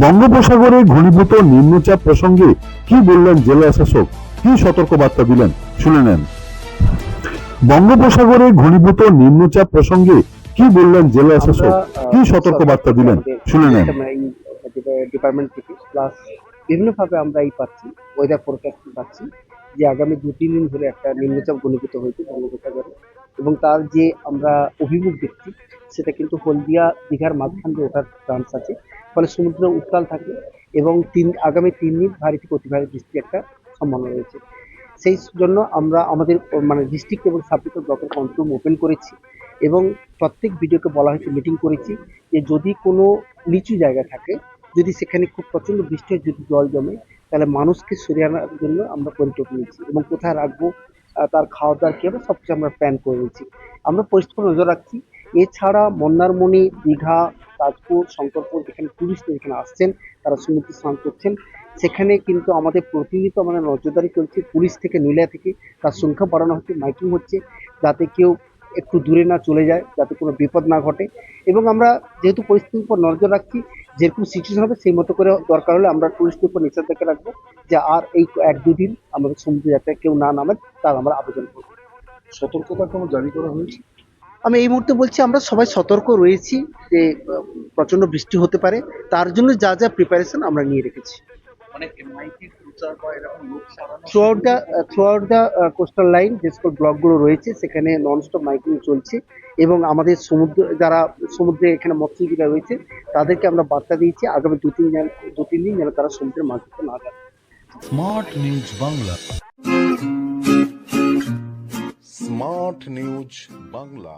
বঙ্গোপসাগরে ঘনীভূত নিম্নচাপ প্রসঙ্গে কি বললেন জেলা শাসক? কি সতর্কবার্তা দিলেন? শুনে নেন। বঙ্গোপসাগরে ঘনীভূত নিম্নচাপ প্রসঙ্গে কি বললেন জেলা শাসক? কি সতর্কবার্তা দিলেন? শুনে নেন। ডিপার্টমেন্ট থেকে। প্লাস বিভিন্নভাবে আমরা এই পাচ্ছি ওয়েদার ফোরকাস্ট পাচ্ছি যে আগামী দু তিন দিন ধরে একটা নিম্নচাপ ঘনীভূত হয়েছে বঙ্গোপসাগরে। এবং তার যে আমরা অভিমুখ দেখছি সেটা কিন্তু হলদিয়া দীঘার মাঝখান দিয়ে ওঠার চান্স আছে। ফলে সমুদ্র উত্তাল থাকবে এবং তিন, আগামী তিন দিন ভারী থেকে অতি ভারী বৃষ্টির একটা সম্ভাবনা রয়েছে। সেই জন্য আমরা আমাদের মানে ডিস্ট্রিক্ট এবং সাবডিভিশন ব্লকের কন্ট্রোল ওপেন করেছি এবং প্রত্যেক ভিডিওকে বলা হয়েছে মিটিং করেছি যে যদি কোনো নিচু জায়গা থাকে, যদি সেখানে খুব প্রচণ্ড বৃষ্টি যদি জল জমে, তাহলে মানুষকে সরিয়ে আনার জন্য আমরা পরিকল্পনা নিয়েছি এবং কোথায় রাখব তার খাওয়া দাওয়ার কী হবে সব কিছু আমরা প্ল্যান করে নিয়েছি। আমরা পরিস্থিতি নজর রাখছি। এছাড়া মন্দারমণি দীঘা তাজপুর, শঙ্করপুর, যেখানে টুরিস্ট এখানে আসছেন, তারা সমুদ্রে স্নান করছেন। সেখানে কিন্তু আমাদের প্রতিনিয়ত আমাদের নজরদারি চলছে পুলিশ থেকে নীলা থেকে। তার সংখ্যা বাড়ানো হচ্ছে, মাইকিং হচ্ছে, যাতে কেউ একটু দূরে না চলে যায়, যাতে কোনো বিপদ না ঘটে। এবং আমরা যেহেতু পরিস্থিতির উপর নজর রাখছি, যেরকম সিচুয়েশন হবে, সেই মতো করে দরকার হলে আমরা টুরিস্টের উপর নিষেধাজ্ঞা রাখব, যে আর এই এক দুদিন আমাদের সমুদ্রে যাতে কেউ না নামে, তার আমরা আবেদন করব। সতর্কতা কোনো জারি করা হয়েছে? আমি এই মুহূর্তে বলছি আমরা সবাই সতর্ক রয়েছি যে প্রচণ্ড বৃষ্টি হতে পারে। তার জন্য যা যা প্রিপারেশন আমরা নিয়ে রেখেছি। Throughout the throughout the coastal line যে সকল ব্লকগুলো রয়েছে সেখানে ননস্টপ মাইকিং চলছে এবং আমাদের সমুদ্র যারা সমুদ্রে এখানে মৎস্যজীবীরা রয়েছে তাদেরকে আমরা বার্তা দিয়েছি আগামী দু তিন দিন দু তিন দিন যেন তারা সমুদ্রে মাছ ধরতে না যায়। Smart news Bangla smart news Bangla